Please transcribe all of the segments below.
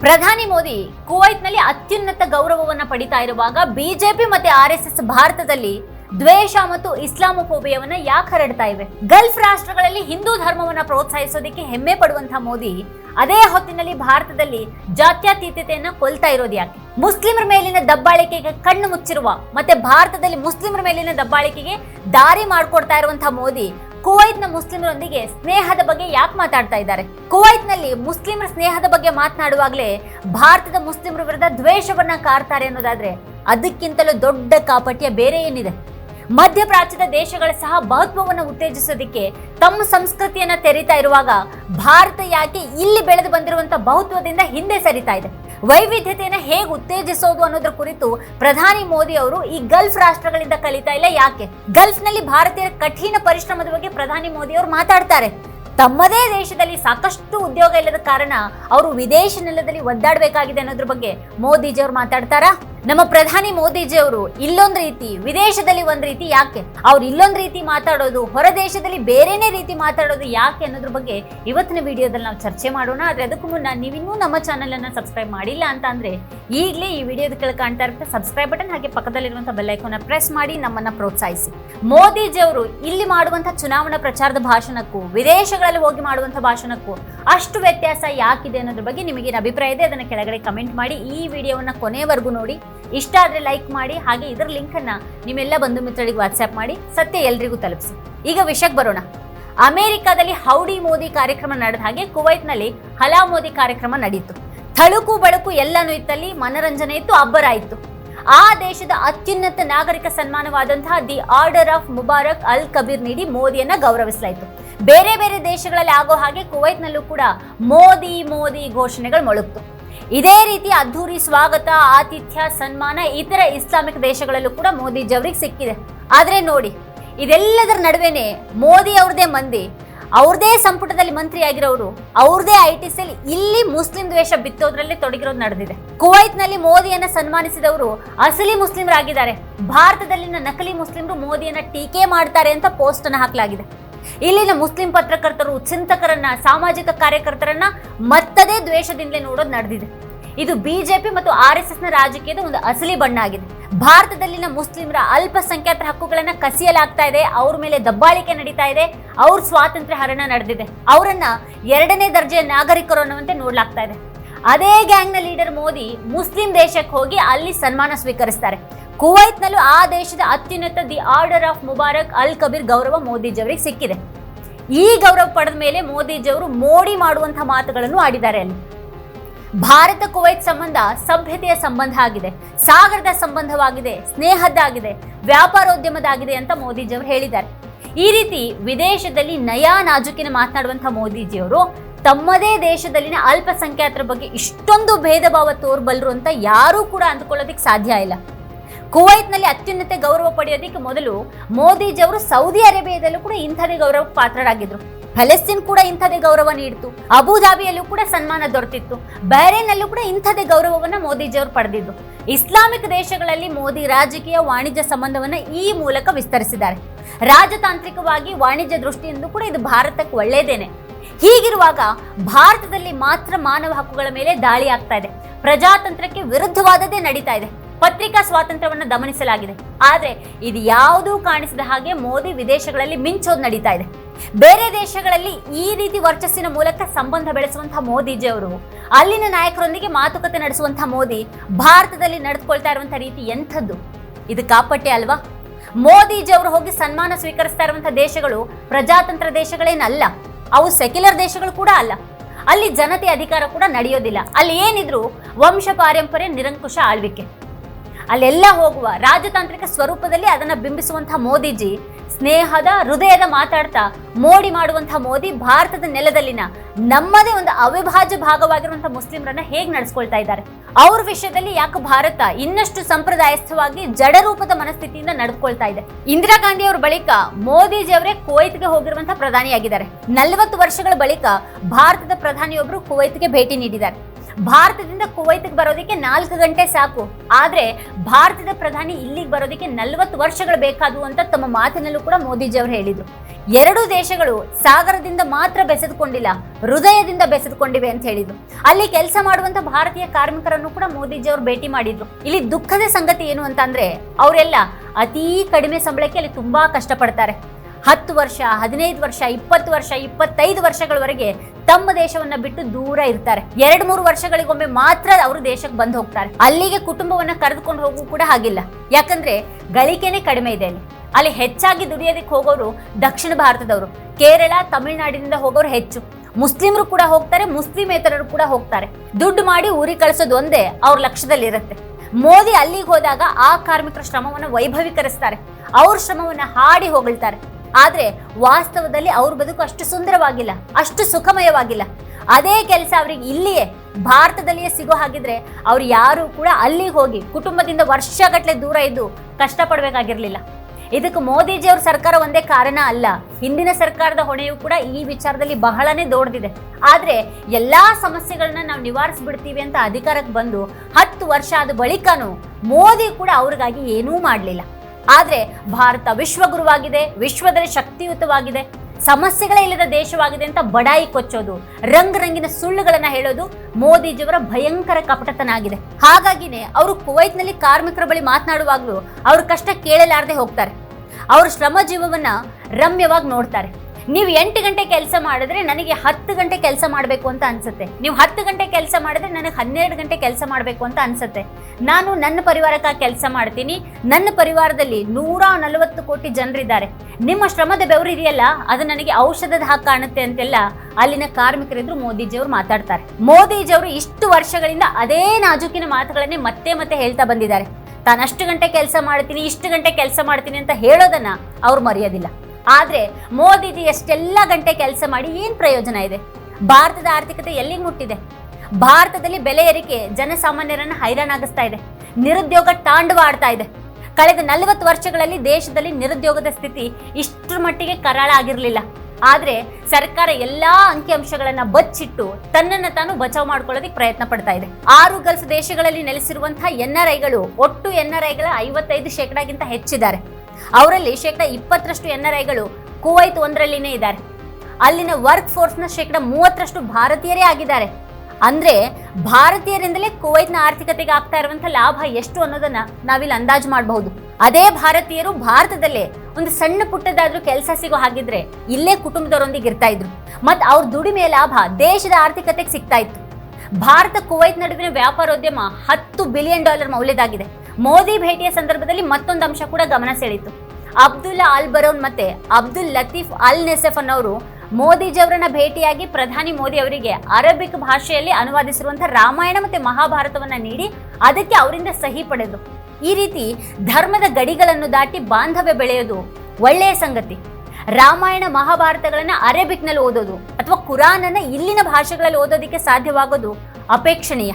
ಪ್ರಧಾನಿ ಮೋದಿ ಕುವೈತ್ನಲ್ಲಿ ಅತ್ಯುನ್ನತ ಗೌರವವನ್ನ ಪಡಿತಾ ಇರುವಾಗ ಬಿಜೆಪಿ ಮತ್ತೆ ಆರ್ ಎಸ್ ಭಾರತದಲ್ಲಿ ದ್ವೇಷ ಮತ್ತು ಇಸ್ಲಾಮೋಫೋಬಿಯವನ್ನ ಯಾಕೆ ಹರಡ್ತಾ ಇವೆ? ಗಲ್ಫ್ ರಾಷ್ಟ್ರಗಳಲ್ಲಿ ಹಿಂದೂ ಧರ್ಮವನ್ನ ಪ್ರೋತ್ಸಾಹಿಸೋದಕ್ಕೆ ಹೆಮ್ಮೆ ಪಡುವಂತಹ ಮೋದಿ ಅದೇ ಹೊತ್ತಿನಲ್ಲಿ ಭಾರತದಲ್ಲಿ ಜಾತ್ಯತೀತತೆಯನ್ನ ಕೊಲ್ತಾ ಇರೋದು ಯಾಕೆ? ಮುಸ್ಲಿಮರ ಮೇಲಿನ ದಬ್ಬಾಳಿಕೆಗೆ ಕಣ್ಣು ಮುಚ್ಚಿರುವ ಮತ್ತೆ ಭಾರತದಲ್ಲಿ ಮುಸ್ಲಿಮರ ಮೇಲಿನ ದಬ್ಬಾಳಿಕೆಗೆ ದಾರಿ ಮಾಡಿಕೊಡ್ತಾ ಇರುವಂತಹ ಮೋದಿ ಕುವೈತ್ನ ಮುಸ್ಲಿಮರೊಂದಿಗೆ ಸ್ನೇಹದ ಬಗ್ಗೆ ಯಾಕೆ ಮಾತಾಡ್ತಾ ಇದ್ದಾರೆ? ಕುವೈತ್ನಲ್ಲಿ ಮುಸ್ಲಿಮರ ಸ್ನೇಹದ ಬಗ್ಗೆ ಮಾತನಾಡುವಾಗಲೇ ಭಾರತದ ಮುಸ್ಲಿಮರ ವಿರುದ್ಧ ದ್ವೇಷವನ್ನ ಕಾರ್ತಾರೆ ಅನ್ನೋದಾದ್ರೆ ಅದಕ್ಕಿಂತಲೂ ದೊಡ್ಡ ಕಾಪಟ್ಯ ಬೇರೆ ಏನಿದೆ? ಮಧ್ಯಪ್ರಾಚ್ಯದ ದೇಶಗಳ ಸಹ ಮಹತ್ವವನ್ನು ಉತ್ತೇಜಿಸೋದಿಕ್ಕೆ ತಮ್ಮ ಸಂಸ್ಕೃತಿಯನ್ನ ತೆರೀತಾ ಇರುವಾಗ ಭಾರತ ಯಾಕೆ ಇಲ್ಲಿ ಬೆಳೆದು ಬಂದಿರುವಂತ ಬಹುತ್ವದಿಂದ ಹಿಂದೆ ಸರಿತಾ ಇದೆ? ವೈವಿಧ್ಯತೆಯನ್ನ ಹೇಗೆ ಉತ್ತೇಜಿಸೋದು ಅನ್ನೋದ್ರ ಕುರಿತು ಪ್ರಧಾನಿ ಮೋದಿ ಅವರು ಈ ಗಲ್ಫ್ ರಾಷ್ಟ್ರಗಳಿಂದ ಕಲಿತಾ ಇಲ್ಲ, ಯಾಕೆ? ಗಲ್ಫ್ನಲ್ಲಿ ಭಾರತೀಯರ ಕಠಿಣ ಪರಿಶ್ರಮದ ಬಗ್ಗೆ ಪ್ರಧಾನಿ ಮೋದಿ ಅವರು ಮಾತಾಡ್ತಾರೆ. ತಮ್ಮದೇ ದೇಶದಲ್ಲಿ ಸಾಕಷ್ಟು ಉದ್ಯೋಗ ಇಲ್ಲದ ಕಾರಣ ಅವರು ವಿದೇಶ ನೆಲದಲ್ಲಿ ಒದ್ದಾಡಬೇಕಾಗಿದೆ ಅನ್ನೋದ್ರ ಬಗ್ಗೆ ಮೋದಿಜಿ ಅವರು ಮಾತಾಡ್ತಾರಾ? ನಮ್ಮ ಪ್ರಧಾನಿ ಮೋದಿಜಿ ಅವರು ಇಲ್ಲೊಂದ್ ರೀತಿ, ವಿದೇಶದಲ್ಲಿ ಒಂದ್ ರೀತಿ ಯಾಕೆ? ಅವ್ರು ಇಲ್ಲೊಂದ್ ರೀತಿ ಮಾತಾಡೋದು, ಹೊರ ದೇಶದಲ್ಲಿ ಬೇರೆನೇ ರೀತಿ ಮಾತಾಡೋದು ಯಾಕೆ ಅನ್ನೋದ್ರ ಬಗ್ಗೆ ಇವತ್ತಿನ ವಿಡಿಯೋದಲ್ಲಿ ನಾವು ಚರ್ಚೆ ಮಾಡೋಣ. ಆದ್ರೆ ಅದಕ್ಕೂ ಮುನ್ನ ನೀವಿನ್ನೂ ನಮ್ಮ ಚಾನೆಲ್ ಅನ್ನ ಸಬ್ಸ್ಕ್ರೈಬ್ ಮಾಡಿಲ್ಲ ಅಂತ ಅಂದ್ರೆ ಈಗಲೇ ಈ ವಿಡಿಯೋದ ಕೆಳಗೆ ಕಾಣ್ತಾ ಇರುತ್ತೆ ಸಬ್ಸ್ಕ್ರೈಬ್ ಬಟನ್ ಹಾಗೆ ಪಕ್ಕದಲ್ಲಿರುವಂತಹ ಬೆಲ್ಲೈಕೋನ ಪ್ರೆಸ್ ಮಾಡಿ ನಮ್ಮನ್ನ ಪ್ರೋತ್ಸಾಹಿಸಿ. ಮೋದಿಜಿ ಅವರು ಇಲ್ಲಿ ಮಾಡುವಂತಹ ಚುನಾವಣಾ ಪ್ರಚಾರದ ಭಾಷಣಕ್ಕೂ, ವಿದೇಶಗಳಲ್ಲಿ ಹೋಗಿ ಮಾಡುವಂತಹ ಭಾಷಣಕ್ಕೂ ಅಷ್ಟು ವ್ಯತ್ಯಾಸ ಯಾಕಿದೆ ಅನ್ನೋದ್ರ ಬಗ್ಗೆ ನಿಮಗೇನು ಅಭಿಪ್ರಾಯ ಇದೆ ಅದನ್ನ ಕೆಳಗಡೆ ಕಮೆಂಟ್ ಮಾಡಿ. ಈ ವಿಡಿಯೋವನ್ನ ಕೊನೆವರೆಗೂ ನೋಡಿ. ಇಷ್ಟ ಆದರೆ ಲೈಕ್ ಮಾಡಿ, ಹಾಗೆ ಇದರ ಲಿಂಕ್ ಅನ್ನ ನಿಮ್ಮೆಲ್ಲ ಬಂಧು ಮಿತ್ರರಿಗೆ ವಾಟ್ಸ್ಆ್ಯಪ್ ಮಾಡಿ, ಸತ್ಯ ಎಲ್ರಿಗೂ ತಲುಪಿಸಿ. ಈಗ ವಿಷಯಕ್ಕೆ ಬರೋಣ. ಅಮೆರಿಕಾದಲ್ಲಿ ಹೌಡಿ ಮೋದಿ ಕಾರ್ಯಕ್ರಮ ನಡೆದ ಹಾಗೆ ಕುವೈತ್ನಲ್ಲಿ ಹಲಾ ಮೋದಿ ಕಾರ್ಯಕ್ರಮ ನಡೆಯಿತು ಥಳುಕು ಬಳಕು ಎಲ್ಲನೂ ಇತ್ತಲ್ಲಿ ಮನರಂಜನೆ ಇತ್ತು, ಅಬ್ಬರ ಇತ್ತು ಆ ದೇಶದ ಅತ್ಯುನ್ನತ ನಾಗರಿಕ ಸನ್ಮಾನವಾದಂತಹ the order of Mubarak Al Kabeer ನೀಡಿ ಮೋದಿಯನ್ನ ಗೌರವಿಸಲಾಯಿತು. ಬೇರೆ ಬೇರೆ ದೇಶಗಳಲ್ಲಿ ಆಗೋ ಹಾಗೆ ಕುವೈತ್ನಲ್ಲೂ ಕೂಡ ಮೋದಿ ಮೋದಿ ಘೋಷಣೆಗಳು ಮೊಳಗ್ತು. ಇದೇ ರೀತಿ ಅದ್ಧೂರಿ ಸ್ವಾಗತ, ಆತಿಥ್ಯ, ಸನ್ಮಾನ ಇತರ ಇಸ್ಲಾಮಿಕ್ ದೇಶಗಳಲ್ಲೂ ಕೂಡ ಮೋದಿ ಜವರಿಗೆ ಸಿಕ್ಕಿದೆ. ಆದ್ರೆ ನೋಡಿ, ಇದೆಲ್ಲದರ ನಡುವೆನೆ ಮೋದಿ ಅವ್ರದೇ ಮಂದಿ ಅವ್ರದೇ ಸಂಪುಟದಲ್ಲಿ ಮಂತ್ರಿ ಆಗಿರೋರು ಅವ್ರದೇ ಐ ಟಿ ಸೆಲ್ ಇಲ್ಲಿ ಮುಸ್ಲಿಂ ದ್ವೇಷ ಬಿತ್ತೋದ್ರಲ್ಲಿ ತೊಡಗಿರೋದು ನಡೆದಿದೆ. ಕುವೈತ್ನಲ್ಲಿ ಮೋದಿಯನ್ನ ಸನ್ಮಾನಿಸಿದವರು ಅಸಲಿ ಮುಸ್ಲಿಮರಾಗಿದ್ದಾರೆ. ಭಾರತದಲ್ಲಿನ ನಕಲಿ ಮುಸ್ಲಿಮರು ಮೋದಿಯನ್ನ ಟೀಕೆ ಮಾಡ್ತಾರೆ ಅಂತ ಪೋಸ್ಟ್ ಅನ್ನು ಹಾಕಲಾಗಿದೆ. ಇಲ್ಲಿನ ಮುಸ್ಲಿಂ ಪತ್ರಕರ್ತರು, ಚಿಂತಕರನ್ನ, ಸಾಮಾಜಿಕ ಕಾರ್ಯಕರ್ತರನ್ನ ಮತ್ತದೇ ದ್ವೇಷದಿಂದಲೇ ನೋಡೋದು ನಡೆದಿದೆ. ಇದು ಬಿಜೆಪಿ ಮತ್ತು ಆರ್ ಎಸ್ನ ರಾಜಕೀಯದ ಒಂದು ಅಸಲಿ ಬಣ್ಣ ಆಗಿದೆ. ಭಾರತದಲ್ಲಿನ ಮುಸ್ಲಿಮರ ಅಲ್ಪಸಂಖ್ಯಾತರ ಹಕ್ಕುಗಳನ್ನ ಕಸಿಯಲಾಗ್ತಾ ಇದೆ, ಅವ್ರ ಮೇಲೆ ದಬ್ಬಾಳಿಕೆ ನಡೀತಾ ಇದೆ, ಅವ್ರ ಸ್ವಾತಂತ್ರ್ಯ ಹರಣ ನಡೆದಿದೆ. ಅವರನ್ನ ಎರಡನೇ ದರ್ಜೆಯ ನಾಗರಿಕರು ಅನ್ನುವಂತೆ ನೋಡ್ಲಾಗ್ತಾ ಇದೆ. ಅದೇ ಗ್ಯಾಂಗ್ನ ಲೀಡರ್ ಮೋದಿ ಮುಸ್ಲಿಂ ದೇಶಕ್ಕೆ ಹೋಗಿ ಅಲ್ಲಿ ಸನ್ಮಾನ ಸ್ವೀಕರಿಸ್ತಾರೆ. ಕುವೈತ್ನಲ್ಲೂ ಆ ದೇಶದ ಅತ್ಯುನ್ನತ ದಿ ಆರ್ಡರ್ ಆಫ್ ಮುಬಾರಕ್ ಅಲ್ ಕಬೀರ್ ಗೌರವ ಮೋದಿಜಿ ಅವರಿಗೆ ಸಿಕ್ಕಿದೆ. ಈ ಗೌರವ ಪಡೆದ ಮೇಲೆ ಮೋದಿಜಿ ಅವರು ಮೋಡಿ ಮಾಡುವಂತಹ ಮಾತುಗಳನ್ನು ಆಡಿದ್ದಾರೆ ಅಲ್ಲಿ. ಭಾರತ ಕುವೈತ್ ಸಂಬಂಧ ಸಭ್ಯತೆಯ ಸಂಬಂಧ ಆಗಿದೆ, ಸಾಗರದ ಸಂಬಂಧವಾಗಿದೆ, ಸ್ನೇಹದ್ದಾಗಿದೆ ವ್ಯಾಪಾರೋದ್ಯಮದಾಗಿದೆ ಅಂತ ಮೋದಿಜಿ ಅವರು ಹೇಳಿದ್ದಾರೆ. ಈ ರೀತಿ ವಿದೇಶದಲ್ಲಿ ನಯಾ ನಾಜುಕಿನ ಮಾತನಾಡುವಂತಹ ಮೋದಿಜಿಯವರು ತಮ್ಮದೇ ದೇಶದಲ್ಲಿನ ಅಲ್ಪಸಂಖ್ಯಾತರ ಬಗ್ಗೆ ಇಷ್ಟೊಂದು ಭೇದ ಭಾವ ತೋರ್ಬಲ್ರು ಅಂತ ಯಾರೂ ಕೂಡ ಅಂದ್ಕೊಳ್ಳೋದಕ್ಕೆ ಸಾಧ್ಯ ಇಲ್ಲ. ಕುವೈತ್ನಲ್ಲಿ ಅತ್ಯುನ್ನತ ಗೌರವ ಪಡೆಯೋದಕ್ಕೆ ಮೊದಲು ಮೋದಿಜಿ ಅವರು ಸೌದಿ ಅರೇಬಿಯಾದಲ್ಲೂ ಕೂಡ ಇಂಥದೇ ಗೌರವ ಪಾತ್ರರಾಗಿದ್ರು. ಫಲಸ್ತೀನ್ ಕೂಡ ಇಂಥದೇ ಗೌರವ ನೀಡಿತು. ಅಬುಧಾಬಿಯಲ್ಲೂ ಕೂಡ ಸನ್ಮಾನ ದೊರೆತಿತ್ತು. ಬಹರೇನಲ್ಲೂ ಕೂಡ ಇಂಥದೇ ಗೌರವವನ್ನ ಮೋದಿಜಿ ಅವರು ಪಡೆದಿದ್ದು ಇಸ್ಲಾಮಿಕ್ ದೇಶಗಳಲ್ಲಿ ಮೋದಿ ರಾಜಕೀಯ ವಾಣಿಜ್ಯ ಸಂಬಂಧವನ್ನ ಈ ಮೂಲಕ ವಿಸ್ತರಿಸಿದ್ದಾರೆ. ರಾಜತಾಂತ್ರಿಕವಾಗಿ ವಾಣಿಜ್ಯ ದೃಷ್ಟಿಯಿಂದ ಕೂಡ ಇದು ಭಾರತಕ್ಕೆ ಒಳ್ಳೆಯದೇನೆ. ಹೀಗಿರುವಾಗ ಭಾರತದಲ್ಲಿ ಮಾತ್ರ ಮಾನವ ಹಕ್ಕುಗಳ ಮೇಲೆ ದಾಳಿ ಆಗ್ತಾ ಇದೆ. ಪ್ರಜಾತಂತ್ರಕ್ಕೆ ವಿರುದ್ಧವಾದದೇ ನಡೀತಾ ಇದೆ. ಪತ್ರಿಕಾ ಸ್ವಾತಂತ್ರ್ಯವನ್ನು ದಮನಿಸಲಾಗಿದೆ. ಆದರೆ ಇದು ಯಾವುದೂ ಕಾಣಿಸಿದ ಹಾಗೆ ಮೋದಿ ವಿದೇಶಗಳಲ್ಲಿ ಮಿಂಚೋದು ನಡೀತಾ ಇದೆ. ಬೇರೆ ದೇಶಗಳಲ್ಲಿ ಈ ರೀತಿ ವರ್ಚಸ್ಸಿನ ಮೂಲಕ ಸಂಬಂಧ ಬೆಳೆಸುವಂತಹ ಮೋದಿಜಿ ಅವರು ಅಲ್ಲಿನ ನಾಯಕರೊಂದಿಗೆ ಮಾತುಕತೆ ನಡೆಸುವಂತಹ ಮೋದಿ, ಭಾರತದಲ್ಲಿ ನಡೆದುಕೊಳ್ತಾ ಇರುವಂತಹ ರೀತಿ ಎಂಥದ್ದು? ಇದು ಕಾಪಟ್ಟೆ ಅಲ್ವಾ? ಮೋದಿಜಿ ಅವರು ಹೋಗಿ ಸನ್ಮಾನ ಸ್ವೀಕರಿಸ್ತಾ ಇರುವಂತಹ ದೇಶಗಳು ಪ್ರಜಾತಂತ್ರ ದೇಶಗಳೇನಲ್ಲ, ಅವು ಸೆಕ್ಯುಲರ್ ದೇಶಗಳು ಕೂಡ ಅಲ್ಲ. ಅಲ್ಲಿ ಜನತೆ ಅಧಿಕಾರ ಕೂಡ ನಡೆಯೋದಿಲ್ಲ. ಅಲ್ಲಿ ಏನಿದ್ರು ವಂಶ ಪಾರಂಪರ್ಯ ನಿರಂಕುಶ ಆಳ್ವಿಕೆ. ಅಲ್ಲೆಲ್ಲ ಹೋಗುವ ರಾಜತಾಂತ್ರಿಕ ಸ್ವರೂಪದಲ್ಲಿ ಅದನ್ನ ಬಿಂಬಿಸುವಂತಹ ಮೋದಿಜಿ, ಸ್ನೇಹದ, ಹೃದಯದ ಮಾತಾಡ್ತಾ ಮೋಡಿ ಮಾಡುವಂತಹ ಮೋದಿ ಭಾರತದ ನೆಲದಲ್ಲಿನ ನಮ್ಮದೇ ಒಂದು ಅವಿಭಾಜ್ಯ ಭಾಗವಾಗಿರುವಂತಹ ಮುಸ್ಲಿಮರನ್ನ ಹೇಗೆ ನಡೆಸ್ಕೊಳ್ತಾ ಇದ್ದಾರೆ? ಅವ್ರ ವಿಷಯದಲ್ಲಿ ಯಾಕೆ ಭಾರತ ಇನ್ನಷ್ಟು ಸಂಪ್ರದಾಯಸ್ಥವಾಗಿ ಜಡರೂಪದ ಮನಸ್ಥಿತಿಯಿಂದ ನಡೆದುಕೊಳ್ತಾ ಇದೆ? ಇಂದಿರಾ ಗಾಂಧಿ ಅವರ ಬಳಿಕ ಮೋದಿಜಿ ಅವರೇ ಕುವೈತ್ಗೆ ಹೋಗಿರುವಂತಹ ಪ್ರಧಾನಿಯಾಗಿದ್ದಾರೆ. ನಲವತ್ತು ವರ್ಷಗಳ ಬಳಿಕ ಭಾರತದ ಪ್ರಧಾನಿಯೊಬ್ಬರು ಕುವೈತ್ಗೆ ಭೇಟಿ ನೀಡಿದ್ದಾರೆ. ಭಾರತದಿಂದ ಕುವೈತ್ಗೆ ಬರೋದಕ್ಕೆ ನಾಲ್ಕು ಗಂಟೆ ಸಾಕು. ಆದ್ರೆ ಭಾರತದ ಪ್ರಧಾನಿ ಇಲ್ಲಿಗೆ ಬರೋದಕ್ಕೆ ನಲವತ್ತು ವರ್ಷಗಳು ಬೇಕಾದವು ಅಂತ ತಮ್ಮ ಮಾತಿನಲ್ಲೂ ಕೂಡ ಮೋದಿಜಿ ಅವರು ಹೇಳಿದ್ರು. ಎರಡೂ ದೇಶಗಳು ಸಾಗರದಿಂದ ಮಾತ್ರ ಬೆಸೆದುಕೊಂಡಿಲ್ಲ, ಹೃದಯದಿಂದ ಬೆಸೆದುಕೊಂಡಿವೆ ಅಂತ ಹೇಳಿದ್ರು. ಅಲ್ಲಿ ಕೆಲಸ ಮಾಡುವಂತ ಭಾರತೀಯ ಕಾರ್ಮಿಕರನ್ನು ಕೂಡ ಮೋದಿಜಿ ಅವರು ಭೇಟಿ ಮಾಡಿದ್ರು. ಇಲ್ಲಿ ದುಃಖದ ಸಂಗತಿ ಏನು ಅಂತಂದ್ರೆ, ಅವರೆಲ್ಲ ಅತೀ ಕಡಿಮೆ ಸಂಬಳಕ್ಕೆ ಅಲ್ಲಿ ತುಂಬಾ ಕಷ್ಟಪಡ್ತಾರೆ. ಹತ್ತು ವರ್ಷ, ಹದಿನೈದು ವರ್ಷ, ಇಪ್ಪತ್ತು ವರ್ಷ, ಇಪ್ಪತ್ತೈದು ವರ್ಷಗಳವರೆಗೆ ತಮ್ಮ ದೇಶವನ್ನ ಬಿಟ್ಟು ದೂರ ಇರ್ತಾರೆ. ಎರಡ್ ಮೂರು ವರ್ಷಗಳಿಗೊಮ್ಮೆ ಮಾತ್ರ ಅವರು ದೇಶಕ್ಕೆ ಬಂದು ಹೋಗ್ತಾರೆ. ಅಲ್ಲಿಗೆ ಕುಟುಂಬವನ್ನ ಕರೆದುಕೊಂಡು ಹೋಗು ಕೂಡ ಹಾಗಿಲ್ಲ. ಯಾಕಂದ್ರೆ ಗಳಿಕೆನೆ ಕಡಿಮೆ ಇದೆ ಅಲ್ಲಿ. ಅಲ್ಲಿ ಹೆಚ್ಚಾಗಿ ದುಡಿಯೋದಕ್ಕೆ ಹೋಗೋರು ದಕ್ಷಿಣ ಭಾರತದವರು. ಕೇರಳ, ತಮಿಳುನಾಡಿನಿಂದ ಹೋಗೋರು ಹೆಚ್ಚು. ಮುಸ್ಲಿಮರು ಕೂಡ ಹೋಗ್ತಾರೆ ಮುಸ್ಲಿಮೇತರರು ಕೂಡ ಹೋಗ್ತಾರೆ. ದುಡ್ಡು ಮಾಡಿ ಊರಿಗೆ ಕಳಿಸೋದು ಒಂದೇ ಅವ್ರ ಲಕ್ಷ್ಯದಲ್ಲಿರುತ್ತೆ. ಮೋದಿ ಅಲ್ಲಿಗೆ ಹೋದಾಗ ಆ ಕಾರ್ಮಿಕರ ಶ್ರಮವನ್ನ ವೈಭವೀಕರಿಸ್ತಾರೆ. ಅವ್ರ ಶ್ರಮವನ್ನ ಹಾಡಿ ಹೊಗಳ್ತಾರೆ. ಆದ್ರೆ ವಾಸ್ತವದಲ್ಲಿ ಅವ್ರ ಬದುಕು ಅಷ್ಟು ಸುಂದರವಾಗಿಲ್ಲ, ಅಷ್ಟು ಸುಖಮಯವಾಗಿಲ್ಲ. ಅದೇ ಕೆಲಸ ಅವ್ರಿಗೆ ಇಲ್ಲಿಯೇ, ಭಾರತದಲ್ಲಿಯೇ ಸಿಗೋ ಹಾಗಿದ್ರೆ ಅವ್ರು ಯಾರು ಕೂಡ ಅಲ್ಲಿಗೆ ಹೋಗಿ ಕುಟುಂಬದಿಂದ ವರ್ಷಗಟ್ಟಲೆ ದೂರ ಇದ್ದು ಕಷ್ಟಪಡಬೇಕಾಗಿರಲಿಲ್ಲ. ಇದಕ್ಕೆ ಮೋದಿಜಿ ಅವ್ರ ಸರ್ಕಾರ ಒಂದೇ ಕಾರಣ ಅಲ್ಲ, ಹಿಂದಿನ ಸರ್ಕಾರದ ಹೊಣೆಯೂ ಕೂಡ ಈ ವಿಚಾರದಲ್ಲಿ ಬಹಳನೇ ದೊಡ್ಡದಿದೆ. ಆದರೆ ಎಲ್ಲ ಸಮಸ್ಯೆಗಳನ್ನ ನಾವು ನಿವಾರಿಸ್ಬಿಡ್ತೀವಿ ಅಂತ ಅಧಿಕಾರಕ್ಕೆ ಬಂದು ಹತ್ತು ವರ್ಷ ಆದ ಬಳಿಕನೂ ಮೋದಿ ಕೂಡ ಅವ್ರಿಗಾಗಿ ಏನೂ ಮಾಡಲಿಲ್ಲ. ಆದ್ರೆ ಭಾರತ ವಿಶ್ವಗುರುವಾಗಿದೆ ವಿಶ್ವದಲ್ಲಿ ಶಕ್ತಿಯುತವಾಗಿದೆ, ಸಮಸ್ಯೆಗಳೇ ಇಲ್ಲದ ದೇಶವಾಗಿದೆ ಅಂತ ಬಡಾಯಿ ಕೊಚ್ಚೋದು ರಂಗ್ ರಂಗಿನ ಸುಳ್ಳುಗಳನ್ನ ಹೇಳೋದು ಮೋದಿಜಿಯವರ ಭಯಂಕರ ಕಪಟತನ ಆಗಿದೆ ಹಾಗಾಗಿನೇ ಅವರು ಕುವೈತ್ನಲ್ಲಿ ಕಾರ್ಮಿಕರ ಬಳಿ ಮಾತನಾಡುವಾಗಲೂ ಅವ್ರ ಕಷ್ಟ ಕೇಳಲಾರದೆ ಹೋಗ್ತಾರೆ. ಅವ್ರ ಶ್ರಮ ಜೀವವನ್ನ ರಮ್ಯವಾಗಿ ನೋಡ್ತಾರೆ. ನೀವು ಎಂಟು ಗಂಟೆ ಕೆಲಸ ಮಾಡಿದ್ರೆ ನನಗೆ ಹತ್ತು ಗಂಟೆ ಕೆಲಸ ಮಾಡಬೇಕು ಅಂತ ಅನ್ಸುತ್ತೆ. ನೀವು ಹತ್ತು ಗಂಟೆ ಕೆಲಸ ಮಾಡಿದ್ರೆ ನನಗೆ ಹನ್ನೆರಡು ಗಂಟೆ ಕೆಲಸ ಮಾಡಬೇಕು ಅಂತ ಅನ್ಸುತ್ತೆ. ನಾನು ನನ್ನ ಪರಿವಾರಕ್ಕಾಗಿ ಕೆಲಸ ಮಾಡ್ತೀನಿ. ನನ್ನ ಪರಿವಾರದಲ್ಲಿ ನೂರ ನಲವತ್ತು ಕೋಟಿ ಜನರಿದ್ದಾರೆ. ನಿಮ್ಮ ಶ್ರಮದ ಬೆವರು ಇದೆಯಲ್ಲ, ಅದು ನನಗೆ ಔಷಧದ ಹಾಗೆ ಕಾಣುತ್ತೆ ಅಂತೆಲ್ಲ ಅಲ್ಲಿನ ಕಾರ್ಮಿಕರಿದ್ರು ಮೋದಿಜಿಯವರು ಮಾತಾಡ್ತಾರೆ. ಮೋದಿಜಿಯವರು ಇಷ್ಟು ವರ್ಷಗಳಿಂದ ಅದೇ ನಾಜೂಕಿನ ಮಾತುಗಳನ್ನೇ ಮತ್ತೆ ಮತ್ತೆ ಹೇಳ್ತಾ ಬಂದಿದ್ದಾರೆ. ತಾನಷ್ಟು ಗಂಟೆ ಕೆಲಸ ಮಾಡ್ತೀನಿ, ಇಷ್ಟು ಗಂಟೆ ಕೆಲಸ ಮಾಡ್ತೀನಿ ಅಂತ ಹೇಳೋದನ್ನ ಅವ್ರು ಮರೆಯೋದಿಲ್ಲ. ಆದ್ರೆ ಮೋದಿಜಿ ಎಷ್ಟೆಲ್ಲ ಗಂಟೆ ಕೆಲಸ ಮಾಡಿ ಏನು ಪ್ರಯೋಜನ ಇದೆ? ಭಾರತದ ಆರ್ಥಿಕತೆ ಎಲ್ಲಿಗೆ ಮುಟ್ಟಿದೆ? ಭಾರತದಲ್ಲಿ ಬೆಲೆ ಏರಿಕೆ ಜನಸಾಮಾನ್ಯರನ್ನು ಹೈರಾಣಾಗಿಸ್ತಾ ಇದೆ. ನಿರುದ್ಯೋಗ ತಾಂಡವಾಡ್ತಾ ಇದೆ. ಕಳೆದ ನಲವತ್ತು ವರ್ಷಗಳಲ್ಲಿ ದೇಶದಲ್ಲಿ ನಿರುದ್ಯೋಗದ ಸ್ಥಿತಿ ಇಷ್ಟರ ಮಟ್ಟಿಗೆ ಕರಾಳ ಆಗಿರಲಿಲ್ಲ. ಆದರೆ ಸರ್ಕಾರ ಎಲ್ಲಾ ಅಂಕಿಅಂಶಗಳನ್ನ ಬಚ್ಚಿಟ್ಟು ತನ್ನನ್ನು ತಾನು ಬಚಾವ್ ಮಾಡ್ಕೊಳ್ಳೋದಕ್ಕೆ ಪ್ರಯತ್ನ ಪಡ್ತಾ ಇದೆ. ಆರು ಗಲ್ಫ್ ದೇಶಗಳಲ್ಲಿ ನೆಲೆಸಿರುವಂತಹ ಎನ್ ಆರ್ ಐಗಳು ಒಟ್ಟು ಎನ್ ಆರ್ ಐಗಳ ಐವತ್ತೈದು ಶೇಕಡಾಗಿಂತ ಹೆಚ್ಚಿದ್ದಾರೆ. ಅವರಲ್ಲಿ ಶೇಕಡ ಇಪ್ಪತ್ತರಷ್ಟು ಎನ್ ಆರ್ ಐಗಳು ಕುವೈತ್ ಒಂದರಲ್ಲಿನೇ ಇದ್ದಾರೆ. ಅಲ್ಲಿನ ವರ್ಕ್ ಫೋರ್ಸ್ನ ಶೇಕಡ ಮೂವತ್ತರಷ್ಟು ಭಾರತೀಯರೇ ಆಗಿದ್ದಾರೆ. ಅಂದ್ರೆ ಭಾರತೀಯರಿಂದಲೇ ಕುವೈತ್ನ ಆರ್ಥಿಕತೆಗೆ ಆಗ್ತಾ ಇರುವಂಥ ಲಾಭ ಎಷ್ಟು ಅನ್ನೋದನ್ನ ನಾವಿಲ್ಲಿ ಅಂದಾಜು ಮಾಡಬಹುದು. ಅದೇ ಭಾರತೀಯರು ಭಾರತದಲ್ಲೇ ಒಂದು ಸಣ್ಣ ಪುಟ್ಟದಾದ್ರೂ ಕೆಲಸ ಸಿಗೋ ಹಾಗಿದ್ರೆ ಇಲ್ಲೇ ಕುಟುಂಬದವರೊಂದಿಗೆ ಇರ್ತಾ ಇದ್ರು. ಮತ್ತೆ ಅವ್ರ ದುಡಿಮೆಯ ಲಾಭ ದೇಶದ ಆರ್ಥಿಕತೆಗೆ ಸಿಗ್ತಾ ಇತ್ತು. ಭಾರತ ಕುವೈತ್ ನಡುವಿನ ವ್ಯಾಪಾರೋದ್ಯಮ ಹತ್ತು ಬಿಲಿಯನ್ ಡಾಲರ್ ಮೌಲ್ಯದಾಗಿದೆ. ಮೋದಿ ಭೇಟಿಯ ಸಂದರ್ಭದಲ್ಲಿ ಮತ್ತೊಂದು ಅಂಶ ಕೂಡ ಗಮನ ಸೆಳೀತು ಅಬ್ದುಲ್ಲಾ ಅಲ್ ಬರೋನ್ ಮತ್ತೆ ಅಬ್ದುಲ್ ಲತೀಫ್ ಅಲ್ ನೆಸೆಫ್ ಅನ್ನೋರು ಮೋದಿಜಿಯವರನ್ನ ಭೇಟಿಯಾಗಿ ಪ್ರಧಾನಿ ಮೋದಿ ಅವರಿಗೆ ಅರಬಿಕ್ ಭಾಷೆಯಲ್ಲಿ ಅನುವಾದಿಸಿರುವಂತಹ ರಾಮಾಯಣ ಮತ್ತೆ ಮಹಾಭಾರತವನ್ನ ನೀಡಿ ಅದಕ್ಕೆ ಅವರಿಂದ ಸಹಿ ಪಡೆದು. ಈ ರೀತಿ ಧರ್ಮದ ಗಡಿಗಳನ್ನು ದಾಟಿ ಬಾಂಧವ್ಯ ಬೆಳೆಯೋದು ಒಳ್ಳೆಯ ಸಂಗತಿ. ರಾಮಾಯಣ ಮಹಾಭಾರತಗಳನ್ನ ಅರೇಬಿಕ್ನಲ್ಲಿ ಓದೋದು ಅಥವಾ ಕುರಾನನ್ನ ಇಲ್ಲಿನ ಭಾಷೆಗಳಲ್ಲಿ ಓದೋದಕ್ಕೆ ಸಾಧ್ಯವಾಗೋದು ಅಪೇಕ್ಷಣೀಯ.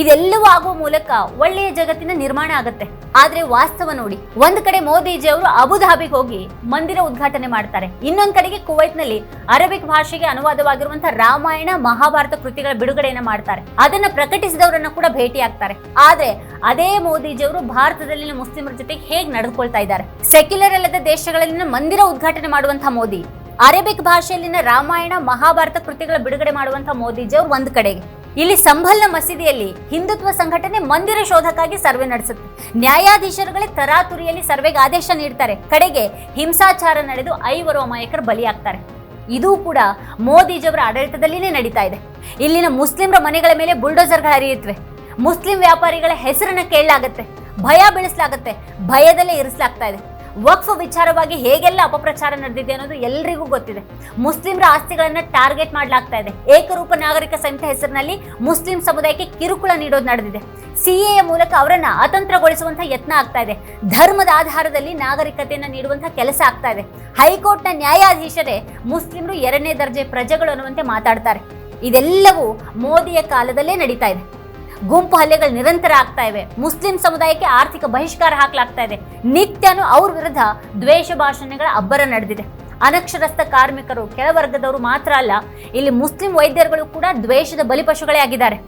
ಇದೆಲ್ಲವೂ ಆಗುವ ಮೂಲಕ ಒಳ್ಳೆಯ ಜಗತ್ತಿನ ನಿರ್ಮಾಣ ಆಗುತ್ತೆ. ಆದ್ರೆ ವಾಸ್ತವ ನೋಡಿ, ಒಂದ್ ಕಡೆ ಮೋದಿಜಿ ಅವರು ಅಬುಧಾಬಿಗೆ ಹೋಗಿ ಮಂದಿರ ಉದ್ಘಾಟನೆ ಮಾಡ್ತಾರೆ. ಇನ್ನೊಂದ್ ಕಡೆಗೆ ಕುವೈತ್ನಲ್ಲಿ ಅರಬಿಕ್ ಭಾಷೆಗೆ ಅನುವಾದವಾಗಿರುವಂತಹ ರಾಮಾಯಣ, ಮಹಾಭಾರತ ಕೃತಿಗಳ ಬಿಡುಗಡೆಯನ್ನ ಮಾಡ್ತಾರೆ. ಅದನ್ನ ಪ್ರಕಟಿಸಿದವರನ್ನ ಕೂಡ ಭೇಟಿ ಆಗ್ತಾರೆ. ಆದ್ರೆ ಅದೇ ಮೋದಿಜಿ ಅವರು ಭಾರತದಲ್ಲಿನ ಮುಸ್ಲಿಮರ ಜೊತೆಗೆ ಹೇಗೆ ನಡೆದುಕೊಳ್ತಾ ಇದ್ದಾರೆ? ಸೆಕ್ಯುಲರ್ ಅಲ್ಲದ ದೇಶಗಳಲ್ಲಿನ ಮಂದಿರ ಉದ್ಘಾಟನೆ ಮಾಡುವಂತಹ ಮೋದಿ, ಅರೇಬಿಕ್ ಭಾಷೆಯಲ್ಲಿನ ರಾಮಾಯಣ, ಮಹಾಭಾರತ ಕೃತಿಗಳ ಬಿಡುಗಡೆ ಮಾಡುವಂತಹ ಮೋದಿಜಿ ಅವರು ಒಂದ್ ಕಡೆಗೆ. ಇಲ್ಲಿ ಸಂಭಲ್ನ ಮಸೀದಿಯಲ್ಲಿ ಹಿಂದುತ್ವ ಸಂಘಟನೆ ಮಂದಿರ ಶೋಧಕ್ಕಾಗಿ ಸರ್ವೆ ನಡೆಸುತ್ತೆ. ನ್ಯಾಯಾಧೀಶರುಗಳೇ ತರಾತುರಿಯಲ್ಲಿ ಸರ್ವೆಗೆ ಆದೇಶ ನೀಡ್ತಾರೆ. ಕಡೆಗೆ ಹಿಂಸಾಚಾರ ನಡೆದು ಐವರು ಅಮಾಯಕರು ಬಲಿಯಾಗ್ತಾರೆ. ಇದು ಕೂಡ ಮೋದಿಜಿಯವರ ಆಡಳಿತದಲ್ಲಿನೇ ನಡೀತಾ ಇದೆ. ಇಲ್ಲಿನ ಮುಸ್ಲಿಮರ ಮನೆಗಳ ಮೇಲೆ ಬುಲ್ಡೋಸರ್ಗಳು ಹರಿಯುತ್ತವೆ. ಮುಸ್ಲಿಂ ವ್ಯಾಪಾರಿಗಳ ಹೆಸರನ್ನ ಕೇಳಲಾಗತ್ತೆ. ಭಯ ಬೆಳೆಸಲಾಗತ್ತೆ. ಭಯದಲ್ಲೇ ಇರಿಸಲಾಗ್ತಾ ಇದೆ. ವಕ್ಫ್ ವಿಚಾರವಾಗಿ ಹೇಗೆಲ್ಲ ಅಪಪ್ರಚಾರ ನಡೆದಿದೆ ಅನ್ನೋದು ಎಲ್ರಿಗೂ ಗೊತ್ತಿದೆ. ಮುಸ್ಲಿಮರ ಆಸ್ತಿಗಳನ್ನ ಟಾರ್ಗೆಟ್ ಮಾಡಲಾಗ್ತಾ ಇದೆ. ಏಕರೂಪ ನಾಗರಿಕ ಸಂಹಿತೆ ಹೆಸರಿನಲ್ಲಿ ಮುಸ್ಲಿಂ ಸಮುದಾಯಕ್ಕೆ ಕಿರುಕುಳ ನೀಡೋದು ನಡೆದಿದೆ. ಸಿಎ ಮೂಲಕ ಅವರನ್ನ ಅತಂತ್ರಗೊಳಿಸುವಂತಹ ಯತ್ನ ಆಗ್ತಾ ಇದೆ. ಧರ್ಮದ ಆಧಾರದಲ್ಲಿ ನಾಗರಿಕತೆಯನ್ನ ನೀಡುವಂತಹ ಕೆಲಸ ಆಗ್ತಾ ಇದೆ. ಹೈಕೋರ್ಟ್ನ ನ್ಯಾಯಾಧೀಶರೇ ಮುಸ್ಲಿಮರು ಎರಡನೇ ದರ್ಜೆ ಪ್ರಜೆಗಳು ಅನ್ನುವಂತೆ ಮಾತಾಡ್ತಾರೆ. ಇದೆಲ್ಲವೂ ಮೋದಿಯ ಕಾಲದಲ್ಲೇ ನಡೀತಾ ಇದೆ. ಗುಂಪು ಹಲ್ಲೆಗಳು ನಿರಂತರ ಆಗ್ತಾ ಇವೆ. ಮುಸ್ಲಿಂ ಸಮುದಾಯಕ್ಕೆ ಆರ್ಥಿಕ ಬಹಿಷ್ಕಾರ ಹಾಕಲಾಗ್ತಾ ಇದೆ. ನಿತ್ಯನೂ ಅವ್ರ ವಿರುದ್ಧ ದ್ವೇಷ ಭಾಷಣಗಳ ಅಬ್ಬರ ನಡೆದಿದೆ. ಅನಕ್ಷರಸ್ಥ ಕಾರ್ಮಿಕರು ಕೆಳವರ್ಗದವರು ಮಾತ್ರ ಅಲ್ಲ, ಇಲ್ಲಿ ಮುಸ್ಲಿಂ ವೈದ್ಯರುಗಳು ಕೂಡ ದ್ವೇಷದ ಬಲಿಪಶುಗಳೇ ಆಗಿದ್ದಾರೆ.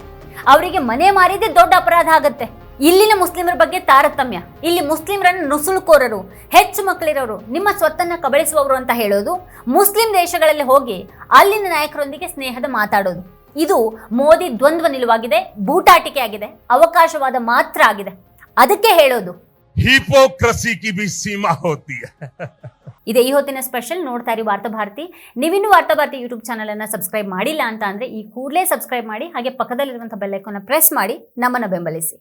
ಅವರಿಗೆ ಮನೆ ಮಾರಿದೆ ದೊಡ್ಡ ಅಪರಾಧ ಆಗತ್ತೆ. ಇಲ್ಲಿನ ಮುಸ್ಲಿಮರ ಬಗ್ಗೆ ತಾರತಮ್ಯ. ಇಲ್ಲಿ ಮುಸ್ಲಿಮರನ್ನು ನುಸುಳುಕೋರರು, ಹೆಚ್ಚು ಮಕ್ಕಳಿರೋರು, ನಿಮ್ಮ ಸ್ವತ್ತನ್ನ ಕಬಳಿಸುವವರು ಅಂತ ಹೇಳೋದು ಮುಸ್ಲಿಂ ದೇಶಗಳಲ್ಲಿ ಹೋಗಿ ಅಲ್ಲಿನ ನಾಯಕರೊಂದಿಗೆ ಸ್ನೇಹದ ಮಾತಾಡೋದು. ಇದು ಮೋದಿ ದ್ವಂದ್ವ ನಿಲುವಾಗಿದೆ ಬೂಟಾಟಿಕೆ ಆಗಿದೆ ಅವಕಾಶವಾದ ಮಾತ್ರ ಆಗಿದೆ. ಅದಕ್ಕೆ ಹೇಳೋದು. ಹಿಪೋಕ್ರಸಿ ಸೀಮಾ ಹೋತಿ ಇದೇ ಈ ಹೊತ್ತಿನ ಸ್ಪೆಷಲ್ ನೋಡ್ತಾ ಇರಿ ವಾರ್ತಾ ಭಾರತಿ. ನೀವಿನ್ನೂ ವಾರ್ತಾ ಭಾರತಿ ಯೂಟ್ಯೂಬ್ ಚಾನಲ್ ಅನ್ನ ಸಬ್ಸ್ಕ್ರೈಬ್ ಮಾಡಿಲ್ಲ ಅಂತ ಅಂದ್ರೆ ಈ ಕೂಡಲೇ ಸಬ್ಸ್ಕ್ರೈಬ್ ಮಾಡಿ ಹಾಗೆ ಪಕ್ಕದಲ್ಲಿರುವಂತಹ ಬೆಲ್ಲೈಕೋನ ಪ್ರೆಸ್ ಮಾಡಿ ನಮ್ಮನ್ನ ಬೆಂಬಲಿಸಿ.